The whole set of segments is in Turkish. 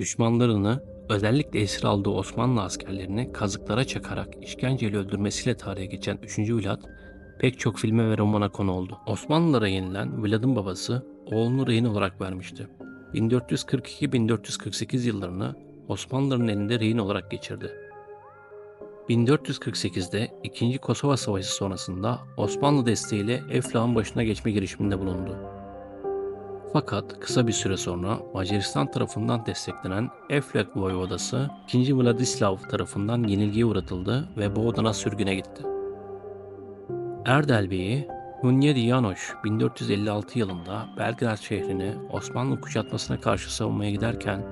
düşmanlarını özellikle esir aldığı Osmanlı askerlerini kazıklara çakarak işkenceyle öldürmesiyle tarihe geçen 3. Vlad pek çok filme ve romana konu oldu. Osmanlılara yenilen Vlad'ın babası oğlunu rehin olarak vermişti. 1442-1448 yıllarını Osmanlıların elinde rehin olarak geçirdi. 1448'de 2. Kosova Savaşı sonrasında Osmanlı desteğiyle Eflak'ın başına geçme girişiminde bulundu. Fakat kısa bir süre sonra Macaristan tarafından desteklenen Eflak Voyvodası 2. Vladislav tarafından yenilgiye uğratıldı ve Boğdan'a sürgüne gitti. Erdel Bey'i Hunyadi Janosch 1456 yılında Belgrad şehrini Osmanlı kuşatmasına karşı savunmaya giderken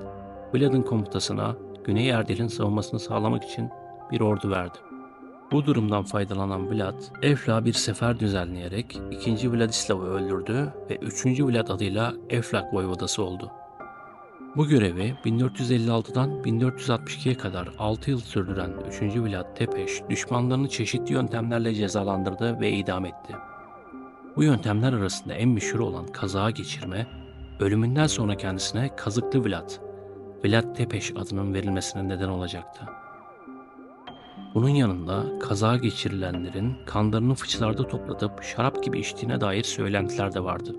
Vlad'ın komutasına Güney Erdel'in savunmasını sağlamak için bir ordu verdi. Bu durumdan faydalanan Vlad, Efla bir sefer düzenleyerek 2. Vladislav'ı öldürdü ve 3. Vlad adıyla Eflak Voyvodası oldu. Bu görevi 1456'dan 1462'ye kadar 6 yıl sürdüren 3. Vlad Tepeş, düşmanlarını çeşitli yöntemlerle cezalandırdı ve idam etti. Bu yöntemler arasında en meşhur olan kazağa geçirme, ölümünden sonra kendisine Kazıklı Vlad, Vlad Tepeş adının verilmesine neden olacaktı. Bunun yanında kaza geçirilenlerin kanlarını fıçılarda toplatıp şarap gibi içtiğine dair söylentiler de vardı.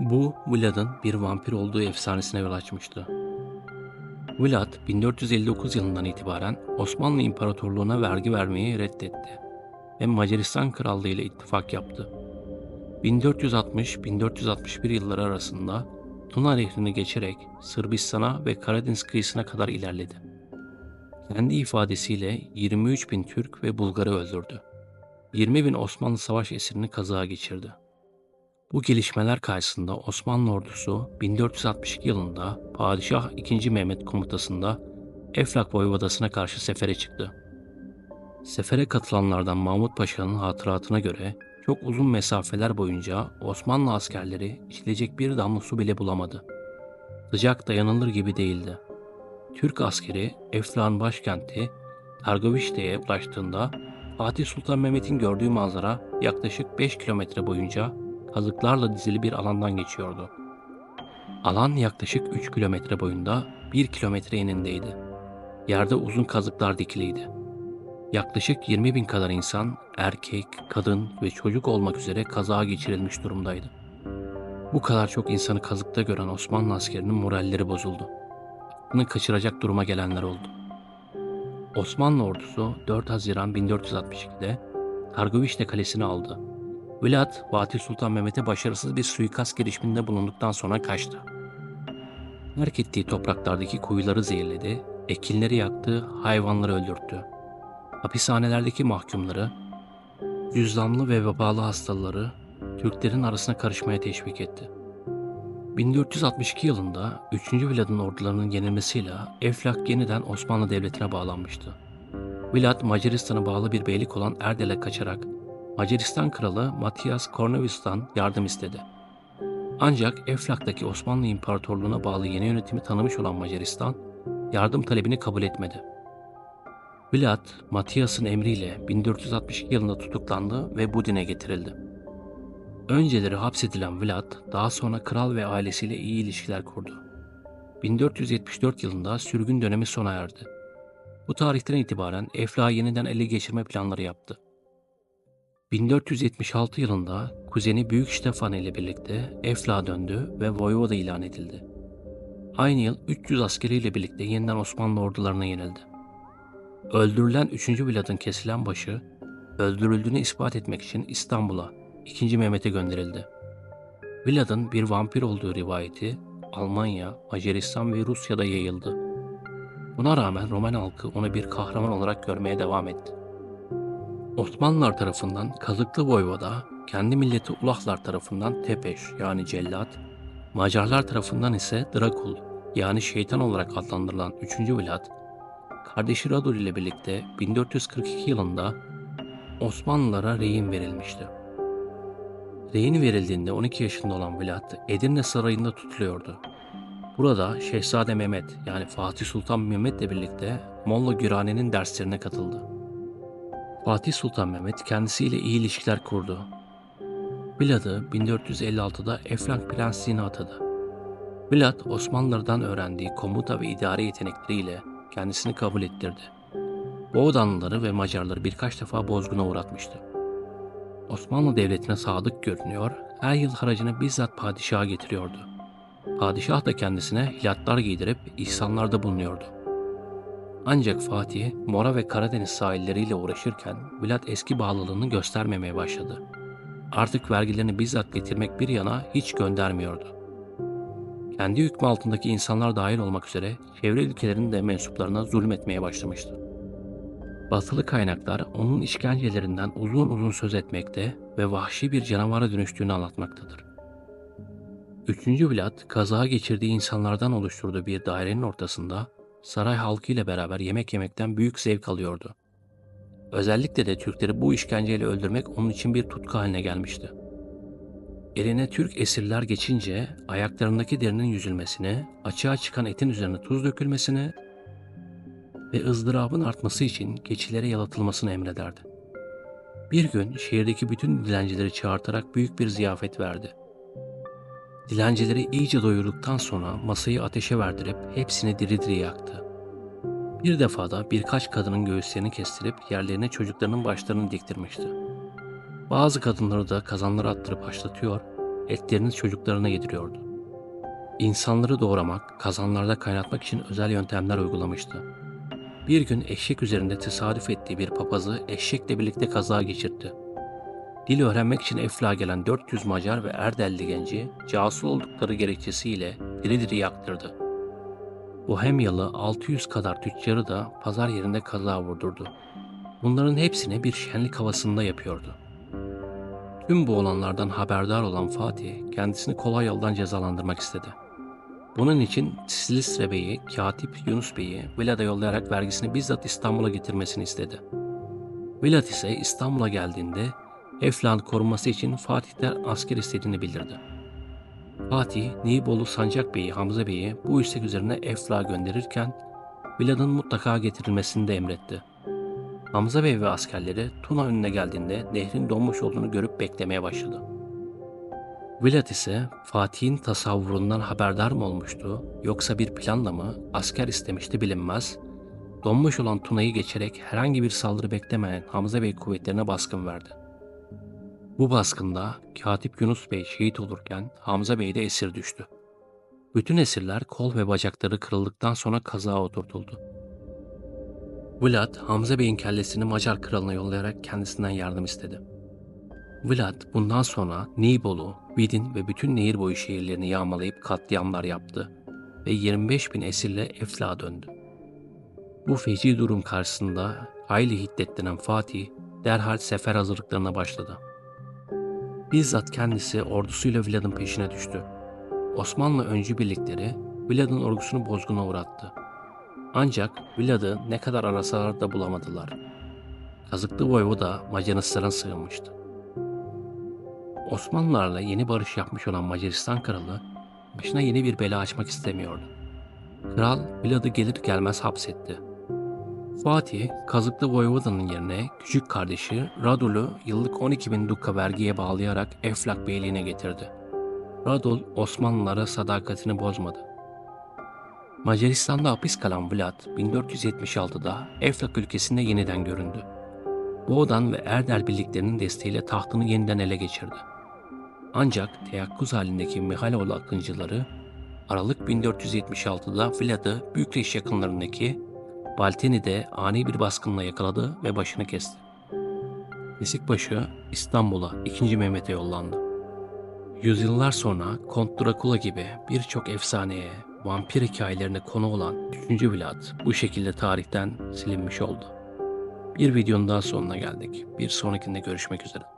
Bu Vlad'ın bir vampir olduğu efsanesine yol açmıştı. Vlad 1459 yılından itibaren Osmanlı İmparatorluğu'na vergi vermeyi reddetti ve Macaristan Krallığı ile ittifak yaptı. 1460-1461 yılları arasında Tuna Nehri'ni geçerek Sırbistan'a ve Karadeniz kıyısına kadar ilerledi. Kendi ifadesiyle 23 bin Türk ve Bulgar'ı öldürdü. 20 bin Osmanlı savaş esirini kazağa geçirdi. Bu gelişmeler karşısında Osmanlı ordusu 1462 yılında Padişah II. Mehmet komutasında Eflak Voyvodası'na karşı sefere çıktı. Sefere katılanlardan Mahmut Paşa'nın hatıratına göre çok uzun mesafeler boyunca Osmanlı askerleri içilecek bir damla su bile bulamadı. Sıcak dayanılır gibi değildi. Türk askeri Eflak'ın başkenti Targovişte'ye ulaştığında Fatih Sultan Mehmet'in gördüğü manzara yaklaşık 5 kilometre boyunca kazıklarla dizili bir alandan geçiyordu. Alan yaklaşık 3 kilometre boyunda 1 kilometre enindeydi. Yerde uzun kazıklar dikiliydi. Yaklaşık 20 bin kadar insan, erkek, kadın ve çocuk olmak üzere kazağa geçirilmiş durumdaydı. Bu kadar çok insanı kazıkta gören Osmanlı askerinin moralleri bozuldu. Aklını kaçıracak duruma gelenler oldu. Osmanlı ordusu 4 Haziran 1462'de Targovişte Kalesi'ni aldı. Vlad, Fatih Sultan Mehmet'e başarısız bir suikast girişiminde bulunduktan sonra kaçtı. Terk ettiği topraklardaki kuyuları zehirledi, ekinleri yaktı, hayvanları öldürttü. Hapishanelerdeki mahkumları, cüzdanlı ve vebalı hastaları Türklerin arasına karışmaya teşvik etti. 1462 yılında 3. Vlad'ın ordularının yenilmesiyle Eflak yeniden Osmanlı Devleti'ne bağlanmıştı. Vlad Macaristan'a bağlı bir beylik olan Erdel'e kaçarak Macaristan kralı Matthias Cornelius'tan yardım istedi. Ancak Eflak'taki Osmanlı İmparatorluğu'na bağlı yeni yönetimi tanımış olan Macaristan yardım talebini kabul etmedi. Vlad, Matthias'ın emriyle 1462 yılında tutuklandı ve Budin'e getirildi. Önceleri hapsedilen Vlad, daha sonra kral ve ailesiyle iyi ilişkiler kurdu. 1474 yılında sürgün dönemi sona erdi. Bu tarihten itibaren Eflak'ı yeniden ele geçirme planları yaptı. 1476 yılında kuzeni Büyük Stefan ile birlikte Eflak'a döndü ve Voyvoda ilan edildi. Aynı yıl 300 askeriyle birlikte yeniden Osmanlı ordularına yenildi. Öldürülen 3. Vlad'ın kesilen başı, öldürüldüğünü ispat etmek için İstanbul'a 2. Mehmet'e gönderildi. Vlad'ın bir vampir olduğu rivayeti Almanya, Macaristan ve Rusya'da yayıldı. Buna rağmen Roman halkı onu bir kahraman olarak görmeye devam etti. Osmanlılar tarafından Kazıklı Voyvoda, kendi milleti Ulahlar tarafından Tepeş yani Cellat, Macarlar tarafından ise Drakul yani şeytan olarak adlandırılan 3. Vlad, kardeşi Radul ile birlikte 1442 yılında Osmanlılara rehin verilmişti. Rehin verildiğinde 12 yaşında olan Vlad Edirne Sarayı'nda tutuluyordu. Burada Şehzade Mehmet yani Fatih Sultan Mehmet ile birlikte Molla Gürane'nin derslerine katıldı. Fatih Sultan Mehmet kendisiyle iyi ilişkiler kurdu. Vlad'ı 1456'da Eflak Prensliğine atadı. Vlad Osmanlılardan öğrendiği komuta ve idare yetenekleriyle kendisini kabul ettirdi. Boğdanlıları ve Macarları birkaç defa bozguna uğratmıştı. Osmanlı Devleti'ne sadık görünüyor, her yıl haracını bizzat padişaha getiriyordu. Padişah da kendisine hilatlar giydirip ihsanlarda bulunuyordu. Ancak Fatih, Mora ve Karadeniz sahilleriyle uğraşırken Vlad eski bağlılığını göstermemeye başladı. Artık vergilerini bizzat getirmek bir yana hiç göndermiyordu. Kendi hükmü altındaki insanlar dahil olmak üzere çevre ülkelerin de mensuplarına zulmetmeye başlamıştı. Batılı kaynaklar onun işkencelerinden uzun uzun söz etmekte ve vahşi bir canavara dönüştüğünü anlatmaktadır. Üçüncü Vlad, kaza geçirdiği insanlardan oluşturduğu bir dairenin ortasında saray halkı ile beraber yemek yemekten büyük zevk alıyordu. Özellikle de Türkleri bu işkenceyle öldürmek onun için bir tutku haline gelmişti. Eline Türk esirler geçince ayaklarındaki derinin yüzülmesini, açığa çıkan etin üzerine tuz dökülmesini ve ızdırabın artması için keçilere yalatılmasını emrederdi. Bir gün şehirdeki bütün dilencileri çağırtarak büyük bir ziyafet verdi. Dilencileri iyice doyurduktan sonra masayı ateşe verdirip hepsini diri diri yaktı. Bir defada birkaç kadının göğüslerini kestirip yerlerine çocuklarının başlarını diktirmişti. Bazı kadınları da kazanlara attırıp haşlatıyor, etlerini çocuklarına yediriyordu. İnsanları doğramak, kazanlarda kaynatmak için özel yöntemler uygulamıştı. Bir gün eşek üzerinde tesadüf ettiği bir papazı eşekle birlikte kaza geçirtti. Dil öğrenmek için Eflak'a gelen 400 Macar ve Erdelli genci casus oldukları gerekçesiyle diri diri yaktırdı. Bohemyalı 600 kadar tüccarı da pazar yerinde kaza vurdurdu. Bunların hepsini bir şenlik havasında yapıyordu. Tüm bu olanlardan haberdar olan Fatih kendisini kolay yoldan cezalandırmak istedi. Bunun için Silistre Bey'i, Katip Yunus Bey'i Vlad'a yollayarak vergisini bizzat İstanbul'a getirmesini istedi. Vlad ise İstanbul'a geldiğinde Eflak'ın korunması için Fatih'ten asker istediğini bildirdi. Fatih, Nibolu Sancak Bey'i, Hamza Bey'i bu istek üzerine Eflak'a gönderirken Vlad'ın mutlaka getirilmesini de emretti. Hamza Bey ve askerleri Tuna önüne geldiğinde nehrin donmuş olduğunu görüp beklemeye başladı. Vlad ise Fatih'in tasavvurundan haberdar mı olmuştu yoksa bir planla mı asker istemişti bilinmez. Donmuş olan Tuna'yı geçerek herhangi bir saldırı beklemeyen Hamza Bey kuvvetlerine baskın verdi. Bu baskında Katip Yunus Bey şehit olurken Hamza Bey de esir düştü. Bütün esirler kol ve bacakları kırıldıktan sonra kazağa oturtuldu. Vlad, Hamza Bey'in kellesini Macar kralına yollayarak kendisinden yardım istedi. Vlad bundan sonra Nibolu, Vidin ve bütün nehir boyu şehirlerini yağmalayıp katliamlar yaptı ve 25 bin esirle Eflak'a döndü. Bu feci durum karşısında hayli hiddetlenen Fatih derhal sefer hazırlıklarına başladı. Bizzat kendisi ordusuyla Vlad'ın peşine düştü. Osmanlı öncü birlikleri Vlad'ın ordusunu bozguna uğrattı. Ancak Vlad'ı ne kadar arasalar da bulamadılar. Kazıklı Voyvoda Macaristan'a sığınmıştı. Osmanlılarla yeni barış yapmış olan Macaristan kralı başına yeni bir bela açmak istemiyordu. Kral Vlad'ı gelir gelmez hapsetti. Fatih, Kazıklı Voyvoda'nın yerine küçük kardeşi Radul'u yıllık 12 bin dukka vergiye bağlayarak Eflak beyliğine getirdi. Radul, Osmanlılara sadakatini bozmadı. Macaristan'da hapis kalan Vlad, 1476'da Eflak ülkesinde yeniden göründü. Boğdan ve Erdel birliklerinin desteğiyle tahtını yeniden ele geçirdi. Ancak teyakkuz halindeki Mihaloğlu akıncıları Aralık 1476'da Vlad'ı Bükreş yakınlarındaki Balteni'de ani bir baskınla yakaladı ve başını kesti. Kesikbaşı İstanbul'a 2. Mehmet'e yollandı. Yüzyıllar sonra Kont Drakula gibi birçok efsaneye, vampir hikayelerine konu olan 3. Vlad bu şekilde tarihten silinmiş oldu. Bir videonun daha sonuna geldik. Bir sonrakinde görüşmek üzere.